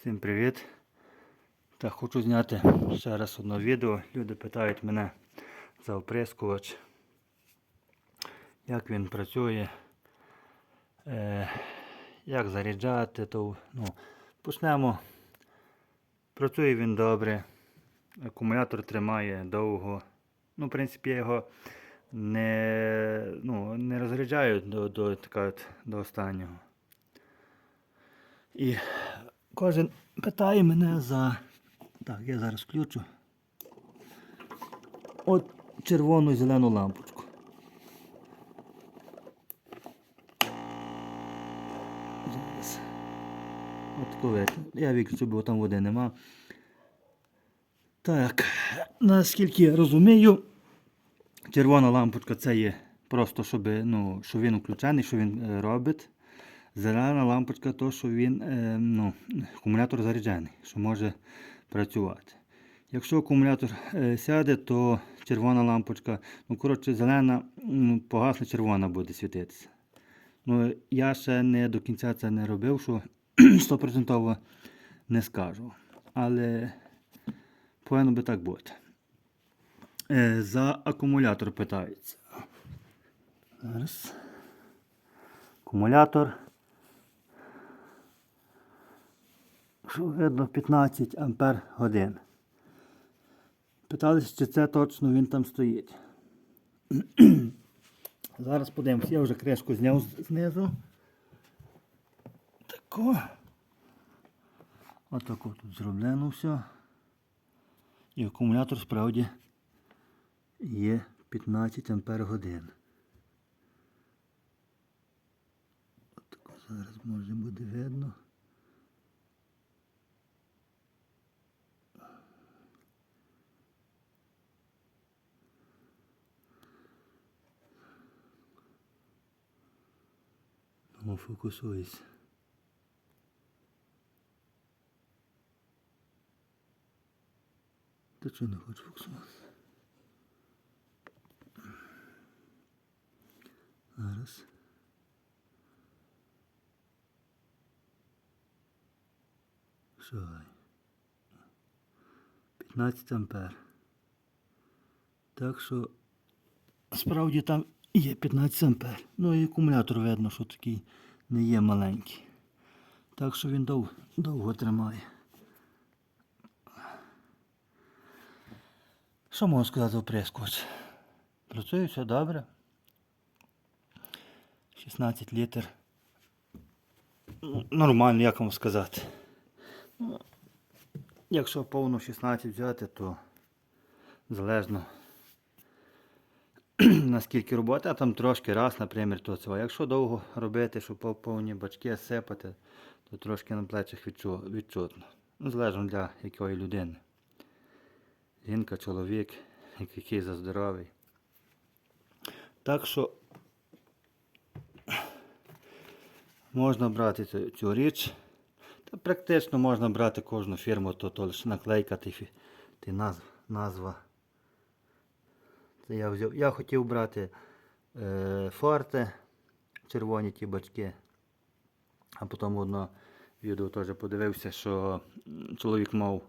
Всім привіт! Так, хочу зняти ще раз одне відео. Люди питають мене за оприскувач, як він працює, е, як заряджати. То, ну, почнемо. Працює він добре, акумулятор тримає довго. Ну, в принципі, я його не, ну, не розряджаю до, до, така до останнього. І кожен питає мене за. Так, я зараз включу. От червону зелену лампочку. Зараз. От виключу. Я виключу, бо там води нема. Так, наскільки я розумію, червона лампочка це є просто, щоб, ну, що він включений, що він е, робить. Зелена лампочка, то що він, е, ну, акумулятор заряджений, що може працювати. Якщо акумулятор е, сяде, то червона лампочка, ну коротше, зелена ну, погасне, червона буде світитися. Ну, я ще не до кінця це не робив, що 100% не скажу. Але повинно би так бути. Е, за акумулятор питаються. Зараз. Акумулятор. Видно 15 ампер годин. Питались, чи це точно він там стоїть. Зараз подивимось, я вже кришку зняв знизу. Тако. Отако тут зроблено все. І акумулятор справді є 15 ампер годин. Зараз може буде видно. Ну, фокусуйся. Та чого не хочу фокусуватися? Зараз. Шай. 15 ампер. Так що справді там є 15 ампер. Ну і акумулятор видно, що такий не є маленький. Так що він дов, довго тримає. Що можу сказати за прискоч? Працює все добре. 16 літр. Нормально, як вам сказати. Ну, Якщо повну 16 взяти, то залежно наскільки роботи, а там трошки раз, наприклад, то цього. Якщо довго робити, щоб пов- повні бачки сипати, то трошки на плечах відчу- відчутно. Ну, залежно для якої людини. Жінка, чоловік, як- який за здоровий. Так що можна брати цю, цю річ. Та практично можна брати кожну фірму, то, то лише наклейка ти, ти назв, назва. Це я взяв. Я хотів брати е, форте, червоні ті бачки. А потім одно відео теж подивився, що чоловік мав,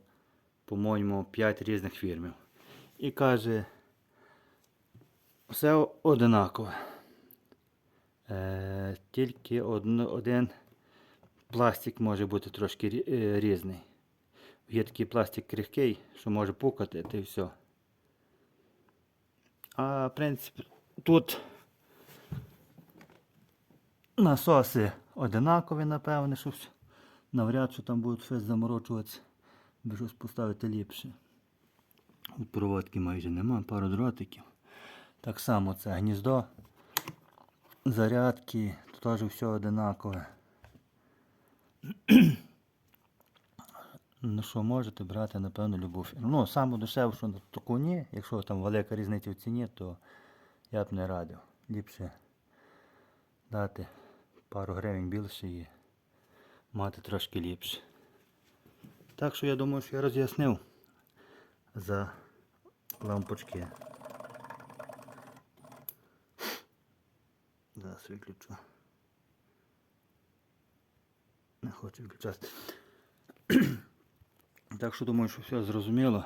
по-моєму, 5 різних фірмів. І каже, все одинакове. Е, тільки один, один пластик може бути трошки е, різний. Є такий пластик крихкий, що може пукати, та й все. А в принципі, тут насоси одинакові, напевне, що навряд чи там будуть щось заморочуватися, би щось поставити ліпше. От проводки майже нема, пару дротиків. Так само це гніздо, зарядки, тут теж все одинакове. Ну що, можете брати, напевно, любу фірму. Ну, саму дешевшу на таку ні. Якщо там велика різниця в ціні, то я б не радив. Ліпше дати пару гривень більше і мати трошки ліпше. Так що я думаю, що я роз'яснив за лампочки. Зараз виключу. Не хочу виключати. Так що думаю, що все зрозуміло.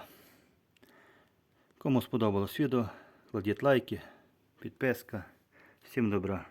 Кому сподобалось відео, кладіть лайки, підписка. Всім добра.